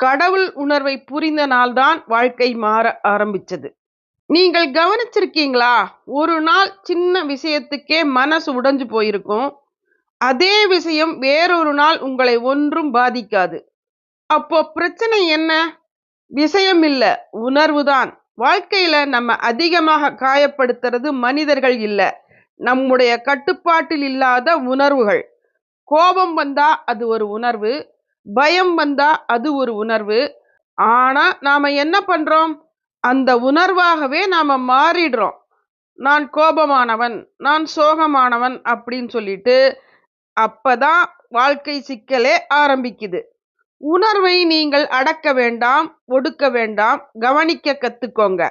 கடவுள் உணர்வை புரிந்த நாள்தான் வாழ்க்கை மாற ஆரம்பிச்சது. நீங்கள் கவனிச்சிருக்கீங்களா? ஒரு நாள் சின்ன விஷயத்துக்கே மனசு உடைஞ்சு போயிருக்கும். அதே விஷயம் வேறொரு நாள் உங்களை ஒன்றும் பாதிக்காது. அப்போ பிரச்சனை என்ன? விஷயம் இல்ல உணர்வுதான் வாழ்க்கையில நம்ம அதிகமாக காயப்படுத்துறது மனிதர்கள் இல்லை. நம்முடைய கட்டுப்பாட்டில் இல்லாத உணர்வுகள். கோபம் வந்தா அது ஒரு உணர்வு. பயம் வந்தா அது ஒரு உணர்வு. ஆனா நாம என்ன பண்றோம்? அந்த உணர்வாகவே நாம மாறிடுறோம். நான் கோபமானவன் நான் சோகமானவன் அப்படின்னு சொல்லிட்டு அப்பதான் வாழ்க்கை சிக்கலே ஆரம்பிக்குது. உணர்வை நீங்கள் அடக்க வேண்டாம் ஒடுக்க வேண்டாம் கவனிக்க கத்துக்கோங்க.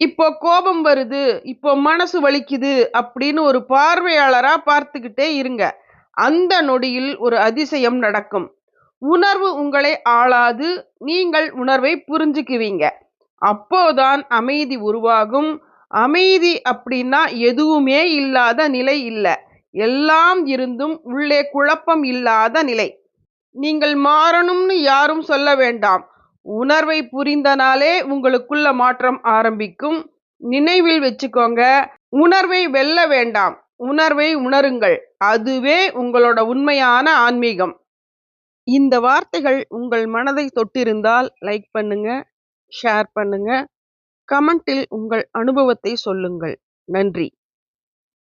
இப்போ கோபம் வருது இப்போ மனசு வலிக்குது அப்படின்னு ஒரு பார்வையாளரா பார்த்துக்கிட்டே இருங்க. அந்த நொடியில் ஒரு அதிசயம் நடக்கும். உணர்வு உங்களை ஆளாது நீங்கள் உணர்வை புரிஞ்சுக்குவீங்க. அப்போதான் அமைதி உருவாகும். அமைதி அப்படின்னா எதுவுமே இல்லாத நிலை இல்லை. எல்லாம் இருந்தும் உள்ளே குழப்பம் இல்லாத நிலை. நீங்கள் மாறணும்னு யாரும் சொல்ல வேண்டாம். உணர்வை புரிந்தனாலே உங்களுக்குள்ள மாற்றம் ஆரம்பிக்கும். நினைவில் வச்சுக்கோங்க. உணர்வை வெல்ல வேண்டாம். உணர்வை உணருங்கள். அதுவே உங்களோட உண்மையான ஆன்மீகம். இந்த வார்த்தைகள் உங்கள் மனதை தொட்டிருந்தால் லைக் பண்ணுங்க ஷேர் பண்ணுங்க கமெண்டில் உங்கள் அனுபவத்தை சொல்லுங்கள். நன்றி.